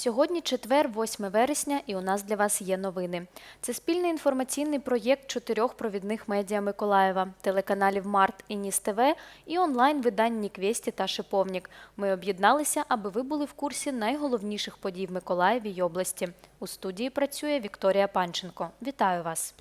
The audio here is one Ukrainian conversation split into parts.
Сьогодні четвер, 8 вересня, і у нас для вас є новини. Це спільний інформаційний проєкт чотирьох провідних медіа Миколаєва, телеканалів Март і Ніс ТВ і онлайн-видань Ніквєсті та Шиповнік. Ми об'єдналися, аби ви були в курсі найголовніших подій в Миколаєві й області. У студії працює Вікторія Панченко. Вітаю вас!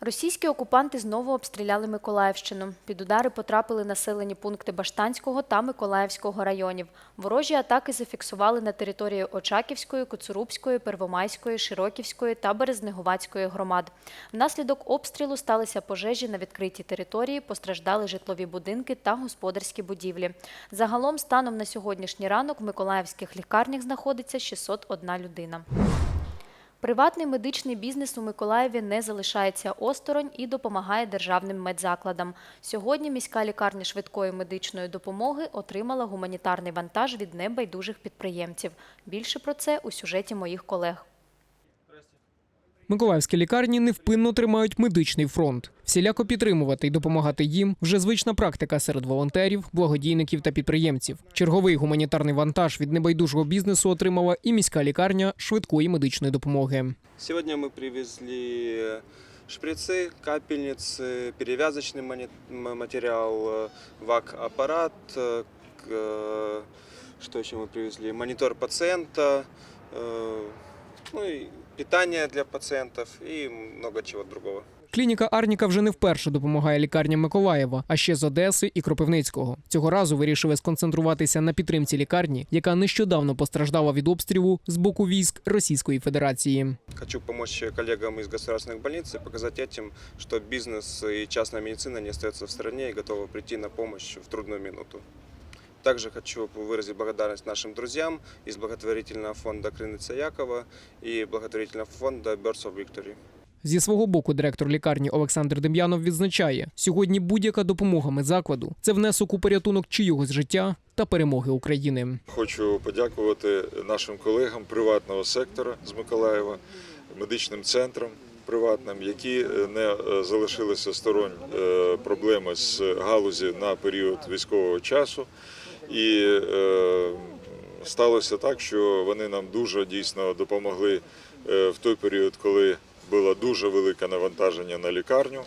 Російські окупанти знову обстріляли Миколаївщину. Під удари потрапили населені пункти Баштанського та Миколаївського районів. Ворожі атаки зафіксували на території Очаківської, Коцурубської, Первомайської, Широківської та Березнеговацької громад. Внаслідок обстрілу сталися пожежі на відкритій території, постраждали житлові будинки та господарські будівлі. Загалом, станом на сьогоднішній ранок, в миколаївських лікарнях знаходиться 601 людина. Приватний медичний бізнес у Миколаєві не залишається осторонь і допомагає державним медзакладам. Сьогодні міська лікарня швидкої медичної допомоги отримала гуманітарний вантаж від небайдужих підприємців. Більше про це у сюжеті моїх колег. Миколаївські лікарні невпинно тримають медичний фронт. Всіляко підтримувати і допомагати їм вже звична практика серед волонтерів, благодійників та підприємців. Черговий гуманітарний вантаж від небайдужого бізнесу отримала і міська лікарня швидкої медичної допомоги. Сегодня мы привезли шприцы, капельницы, перевязочный мани- м- материал, э, ВАК-аппарат, э, к- э, что еще мы привезли, монитор пациента, э, ну и питание для пациентов и много чего другого. Клініка Арніка вже не вперше допомагає лікарням Миколаєва, а ще з Одеси і Кропивницького. Цього разу вирішили сконцентруватися на підтримці лікарні, яка нещодавно постраждала від обстрілу з боку військ Російської Федерації. Хочу помочь коллегам из государственных больниц и показать этим, что бизнес и частная медицина не остается в стране и готовы прийти на помощь в трудную минуту. Также хочу выразить благодарность нашим друзьям из благотворительного фонда Крыныца Якова и благотворительного фонда Birds of Victory. Зі свого боку, директор лікарні Олександр Дем'янов відзначає, сьогодні будь-яка допомога медзакладу – це внесок у порятунок чиїгось життя та перемоги України. Хочу подякувати нашим колегам приватного сектора з Миколаєва, медичним центрам приватним, які е, не е, залишилися сторонь е, проблеми з галузі на період військового часу. І е, сталося так, що вони нам дуже дійсно допомогли е, в той період, коли було дуже велике навантаження на лікарню.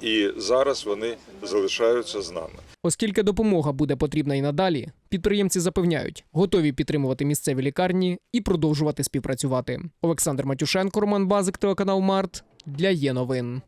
І зараз вони залишаються з нами. Оскільки допомога буде потрібна і надалі, підприємці запевняють, готові підтримувати місцеві лікарні і продовжувати співпрацювати. Олександр Матюшенко, Роман Базик, телеканал Март для є новин.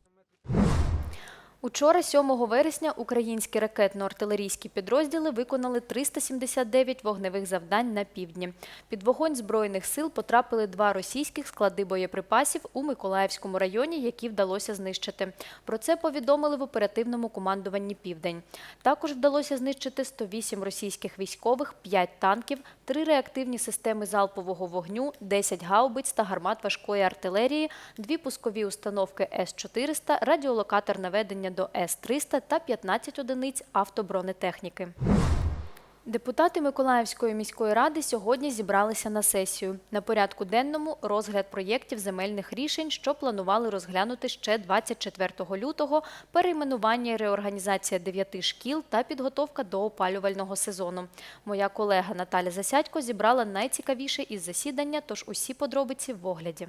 Учора, 7 вересня, українські ракетно-артилерійські підрозділи виконали 379 вогневих завдань на півдні. Під вогонь Збройних сил потрапили два російських склади боєприпасів у Миколаївському районі, які вдалося знищити. Про це повідомили в оперативному командуванні Південь. Також вдалося знищити 108 російських військових, 5 танків, 3 реактивні системи залпового вогню, 10 гаубиць та гармат важкої артилерії, дві пускові установки С-400, радіолокатор наведення до С-300 та 15 одиниць автобронетехніки. Депутати Миколаївської міської ради сьогодні зібралися на сесію. На порядку денному розгляд проєктів земельних рішень, що планували розглянути ще 24 лютого, перейменування і реорганізація дев'яти шкіл та підготовка до опалювального сезону. Моя колега Наталя Засядько зібрала найцікавіше із засідання, тож усі подробиці в огляді.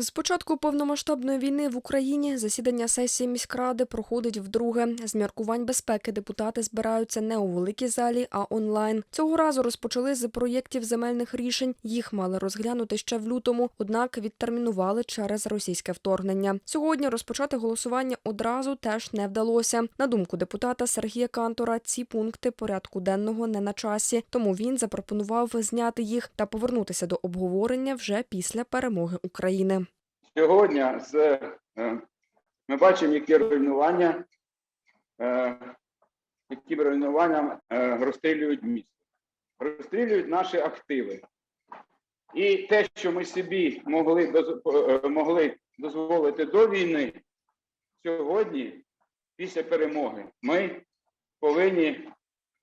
З початку повномасштабної війни в Україні засідання сесії міськради проходить вдруге. З міркувань безпеки депутати збираються не у великій залі, а онлайн. Цього разу розпочали з проєктів земельних рішень. Їх мали розглянути ще в лютому, однак відтермінували через російське вторгнення. Сьогодні розпочати голосування одразу теж не вдалося. На думку депутата Сергія Кантора, ці пункти порядку денного не на часі, тому він запропонував зняти їх та повернутися до обговорення вже після перемоги України. Сьогодні з, е, ми бачимо, які руйнування, е, яким руйнуванням е, розстрілюють місто. Розстрілюють наші активи. І те, що ми собі могли, могли дозволити до війни, сьогодні, після перемоги, ми повинні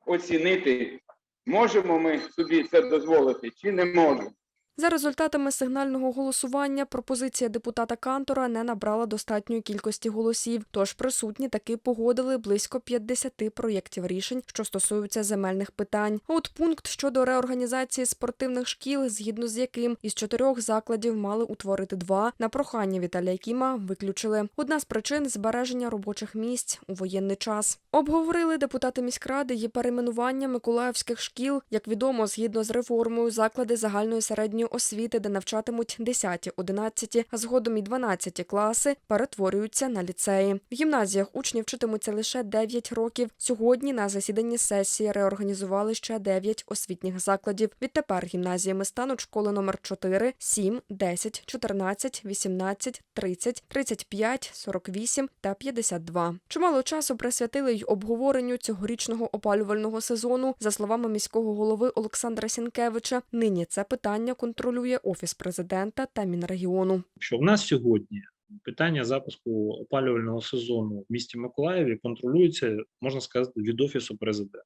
оцінити, можемо ми собі це дозволити чи не можемо. За результатами сигнального голосування пропозиція депутата Кантора не набрала достатньої кількості голосів, тож присутні таки погодили близько 50 проєктів рішень, що стосуються земельних питань. От пункт щодо реорганізації спортивних шкіл, згідно з яким із чотирьох закладів мали утворити два, на прохання Віталія Кіма виключили. Одна з причин збереження робочих місць у воєнний час. Обговорили депутати міськради її перейменування миколаївських шкіл. Як відомо, згідно з реформою, заклади загальної середньої освіти, де навчатимуть 10, 11, а згодом і 12 класи, перетворюються на ліцеї. В гімназіях учні вчитимуться лише 9 років. Сьогодні на засіданні сесії реорганізували ще 9 освітніх закладів. Відтепер гімназіями стануть школи номер 4, 7, 10, 14, 18, 30, 35, 48 та 52. Чимало часу присвятили й обговоренню цьогорічного опалювального сезону. За словами міського голови Олександра Сінкевича, нині це питання контролює офіс президента та мінрегіону. що в нас сьогодні питання запуску опалювального сезону в місті Миколаєві контролюється, можна сказати, від офісу президента.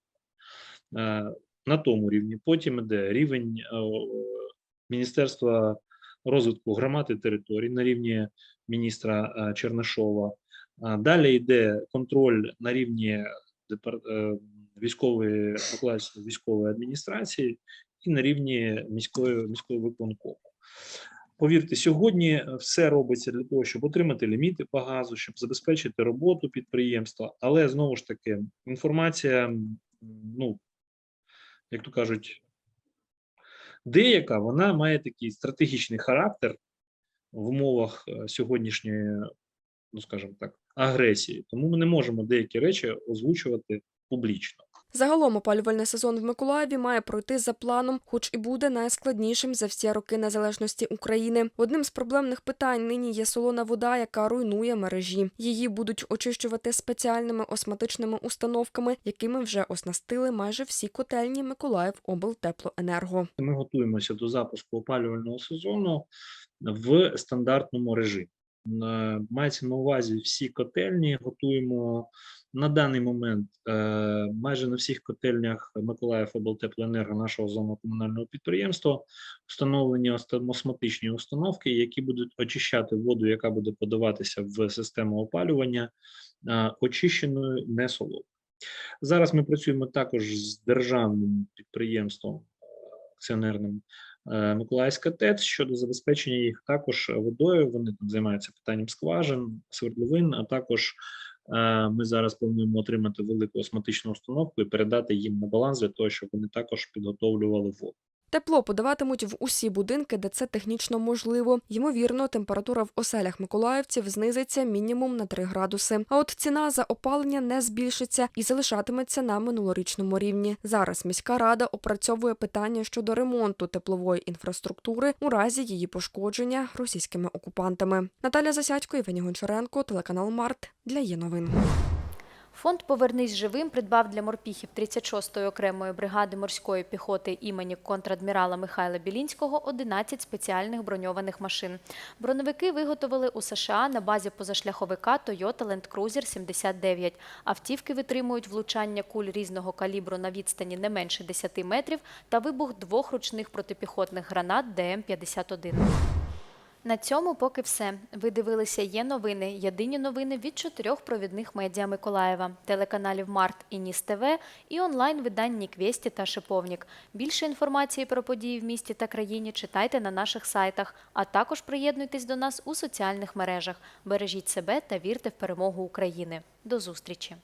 Е, На тому рівні. Потім іде рівень е, Міністерства розвитку громад і територій на рівні міністра е, Чернишова. Далі йде контроль на рівні військової військової адміністрації і на рівні міської міської виконкому. Повірте, сьогодні все робиться для того, щоб отримати ліміти по газу, щоб забезпечити роботу підприємства. Але знову ж таки, інформація, ну як то кажуть, деяка вона має такий стратегічний характер в умовах е, сьогоднішньої, ну скажімо так, агресії. Тому ми не можемо деякі речі озвучувати публічно. Загалом опалювальний сезон в Миколаєві має пройти за планом, хоч і буде найскладнішим за всі роки незалежності України. Одним з проблемних питань нині є солона вода, яка руйнує мережі. Її будуть очищувати спеціальними осматичними установками, якими вже оснастили майже всі котельні Миколаїв облтеплоенерго. Ми готуємося до запуску опалювального сезону в стандартному режимі. Е, Мається на увазі всі котельні. Готуємо на даний момент е, майже на всіх котельнях Миколаїв облтеплоенерго нашого зону комунального підприємства встановлені осмотичні установки, які будуть очищати воду, яка буде подаватися в систему опалювання, е, очищеною не солодкою. Зараз ми працюємо також з державним підприємством акціонерним Миколаївська ТЕЦ щодо забезпечення їх також водою. Вони там займаються питанням скважин, свердловин, а також е, ми зараз плануємо отримати велику осматичну установку і передати їм на баланс для того, щоб вони також підготовлювали воду. Тепло подаватимуть в усі будинки, де це технічно можливо. Ймовірно, температура в оселях миколаївців знизиться мінімум на 3 градуси. А от ціна за опалення не збільшиться і залишатиметься на минулорічному рівні. Зараз міська рада опрацьовує питання щодо ремонту теплової інфраструктури у разі її пошкодження російськими окупантами. Наталя Засядько, Євгеній Гончаренко, телеканал Март для є новин. Фонд Повернись живим придбав для морпіхів 36-ї окремої бригади морської піхоти імені контрадмірала Михайла Білінського 11 спеціальних броньованих машин. Броневики виготовили у США на базі позашляховика Toyota Land Cruiser 79. Автівки витримують влучання куль різного калібру на відстані не менше 10 метрів та вибух двох ручних протипіхотних гранат ДМ-51. На цьому поки все. Ви дивилися «Є новини», єдині новини від чотирьох провідних медіа Миколаєва, телеканалів Март і Ніс ТВ і онлайн-видань Ніквєсті та Шиповник. Більше інформації про події в місті та країні читайте на наших сайтах, а також приєднуйтесь до нас у соціальних мережах. Бережіть себе та вірте в перемогу України. До зустрічі!